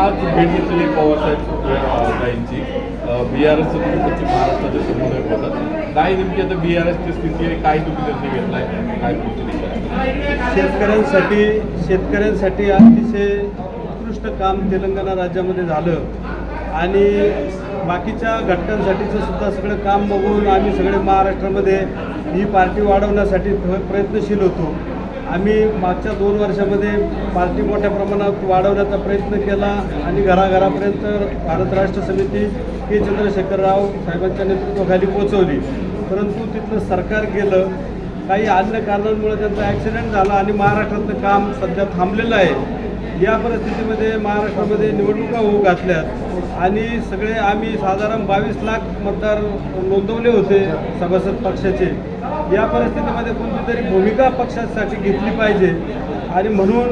आज भेट घेतलेली पवारसाहेब यांची बी आर एसचं तुम्ही पश्चिम महाराष्ट्राचे समन्वयक होतात. काय नेमकी आता बी आर एसची स्थिती आहे काय तुम्ही निर्णय घेतलाय काय शेतकऱ्यांसाठी शेतकऱ्यांसाठी अतिशय उत्कृष्ट काम तेलंगणा राज्यामध्ये झालं. आणि बाकीच्या घटकांसाठीचं सुद्धा सगळं काम बघून आम्ही सगळे महाराष्ट्रामध्ये ही पार्टी वाढवण्यासाठी प्रयत्नशील होतो. आम्ही मागच्या दोन वर्षामध्ये पार्टी मोठ्या प्रमाणात वाढवण्याचा प्रयत्न केला आणि घराघरापर्यंत भारत राष्ट्र समिती के. चंद्रशेखर राव साहेबांच्या नेतृत्वाखाली पोचवली परंतु तिथलं सरकार गेलं काही अन्य कारणांमुळे त्यांचा ॲक्सिडेंट झाला आणि महाराष्ट्रातलं काम सध्या थांबलेलं आहे. या परिस्थितीमध्ये महाराष्ट्रामध्ये निवडणुका होऊ घातल्यात आणि सगळे आम्ही साधारण बावीस लाख मतदार नोंदवले होते सभासद पक्षाचे. या परिस्थितीमध्ये कोणती तरी भूमिका पक्षासाठी घेतली पाहिजे? आणि म्हणून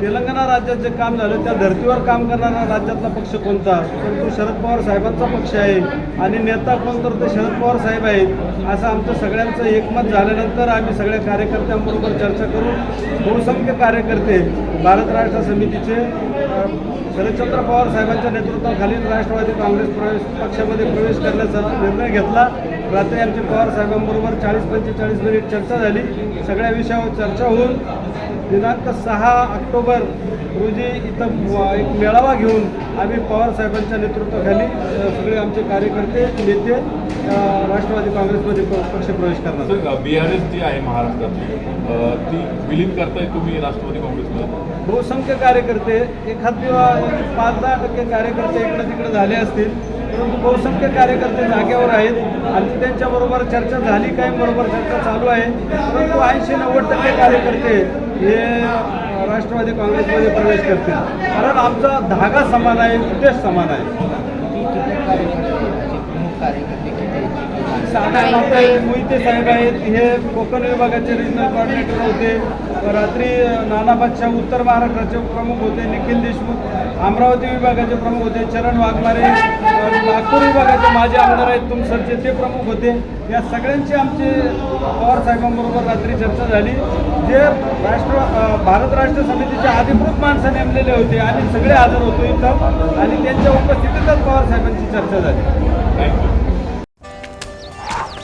तेलंगणा राज्यात जे काम झालं त्या धर्तीवर काम करणारा राज्यातला पक्ष कोणता? तर तो शरद पवार साहेबांचा पक्ष आहे. आणि नेता कोण तर ते शरद पवार साहेब आहेत असं आमचं सगळ्यांचं एकमत झाल्यानंतर आम्ही सगळ्या कार्यकर्त्यांबरोबर चर्चा करून बहुसंख्य कार्यकर्ते भारत राष्ट्र समितीचे शरदचंद्र पवार साहेबांच्या नेतृत्वाखाली राष्ट्रवादी काँग्रेस प्रवेश पक्षामध्ये प्रवेश करण्याचा निर्णय घेतला. रात्री आमची पवार साहेबांबरोबर चाळीस पंचेचाळीस मिनिट चर्चा झाली. सगळ्या विषयावर चर्चा होऊन दिनांक सहा ऑक्टोबर रोजी इथं एक मेळावा घेऊन आम्ही पवार साहेबांच्या नेतृत्वाखाली सगळे आमचे कार्यकर्ते नेते राष्ट्रवादी काँग्रेसमध्ये पक्ष प्रवेश करणार. बी आर एस जी आहे महाराष्ट्रातली अ, ती विलीन करताय तुम्ही राष्ट्रवादी काँग्रेसमध्ये? बहुसंख्य कार्यकर्ते एखाद दिवस पाच दहा टक्के कार्यकर्ते इकडे तिकडे झाले असतील परंतु बहुसंख्य कार्यकर्ते जागेवर आहेत आणि त्यांच्याबरोबर चर्चा झाली काय बरोबर चर्चा चालू आहे परंतु ऐंशी नव्वद टक्के कार्यकर्ते हे राष्ट्रवादी काँग्रेसमध्ये प्रवेश करतील. कारण आमचा धागा समान आहे उद्देश समान आहे. मोहिते साहेब आहेत हे कोकण विभागाचे रिजनल कॉर्डिनेटर होते. रात्री नाना बादशाह उत्तर महाराष्ट्राचे प्रमुख होते निखिल देशमुख. अमरावती विभागाचे प्रमुख होते चरण वाघमारे. नागपूर विभागाचे माजी आमदार आहेत तुमसरचे ते प्रमुख होते. या सगळ्यांची आमची पवार साहेबांबरोबर रात्री चर्चा झाली. जे राष्ट्र भारत राष्ट्र समितीचे अधिकृत माणसं नेमलेले होते आणि सगळे हजर होतो इथं. आणि त्यांच्या उपस्थितीतच पवार साहेबांची चर्चा झाली. Thank you.